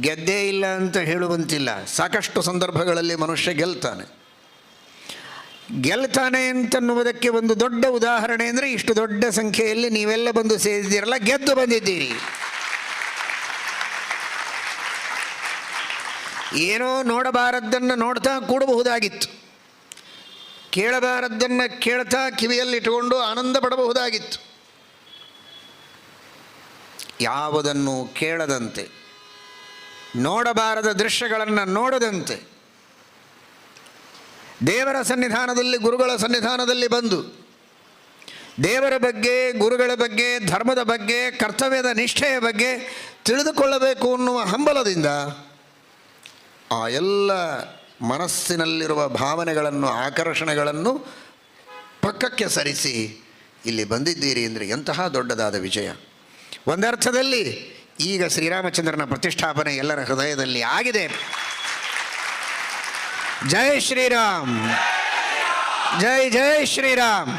ಗೆದ್ದೇ ಇಲ್ಲ ಅಂತ ಹೇಳುವಂತಿಲ್ಲ. ಸಾಕಷ್ಟು ಸಂದರ್ಭಗಳಲ್ಲಿ ಮನುಷ್ಯ ಗೆಲ್ತಾನೆ. ಗೆಲ್ತಾನೆ ಅಂತನ್ನುವುದಕ್ಕೆ ಒಂದು ದೊಡ್ಡ ಉದಾಹರಣೆ ಅಂದರೆ ಇಷ್ಟು ದೊಡ್ಡ ಸಂಖ್ಯೆಯಲ್ಲಿ ನೀವೆಲ್ಲ ಬಂದು ಸೇರಿದ್ದೀರಲ್ಲ, ಗೆದ್ದು ಬಂದಿದ್ದೀರಿ. ಏನೋ ನೋಡಬಾರದ್ದನ್ನು ನೋಡ್ತಾ ಕೂಡಬಹುದಾಗಿತ್ತು. ಕೇಳಬಾರದ್ದನ್ನು ಕೇಳ್ತಾ ಕಿವಿಯಲ್ಲಿಟ್ಟುಕೊಂಡು ಆನಂದ ಪಡಬಹುದಾಗಿತ್ತು. ಯಾವುದನ್ನು ಕೇಳದಂತೆ. ನೋಡಬಾರದ ದೃಶ್ಯಗಳನ್ನು ನೋಡದಂತೆ. ದೇವರ ಸನ್ನಿಧಾನದಲ್ಲಿ ಗುರುಗಳ ಸನ್ನಿಧಾನದಲ್ಲಿ ಬಂದು, ದೇವರ ಬಗ್ಗೆ, ಗುರುಗಳ ಬಗ್ಗೆ, ಧರ್ಮದ ಬಗ್ಗೆ, ಕರ್ತವ್ಯದ ನಿಷ್ಠೆಯ ಬಗ್ಗೆ ತಿಳಿದುಕೊಳ್ಳಬೇಕು ಅನ್ನುವ ಹಂಬಲದಿಂದ ಆ ಎಲ್ಲ ಮನಸ್ಸಿನಲ್ಲಿರುವ ಭಾವನೆಗಳನ್ನು, ಆಕರ್ಷಣೆಗಳನ್ನು ಪಕ್ಕಕ್ಕೆ ಸರಿಸಿ ಇಲ್ಲಿ ಬಂದಿದ್ದೀರಿ ಅಂದರೆ ಎಂತಹ ದೊಡ್ಡದಾದ ವಿಜಯ. ಒಂದರ್ಥದಲ್ಲಿ ಈಗ ಶ್ರೀರಾಮಚಂದ್ರನ ಪ್ರತಿಷ್ಠಾಪನೆ ಎಲ್ಲರ ಹೃದಯದಲ್ಲಿ ಆಗಿದೆ. ಜೈ ಶ್ರೀರಾಮ್. ಜೈ ಜೈ ಶ್ರೀರಾಮ್.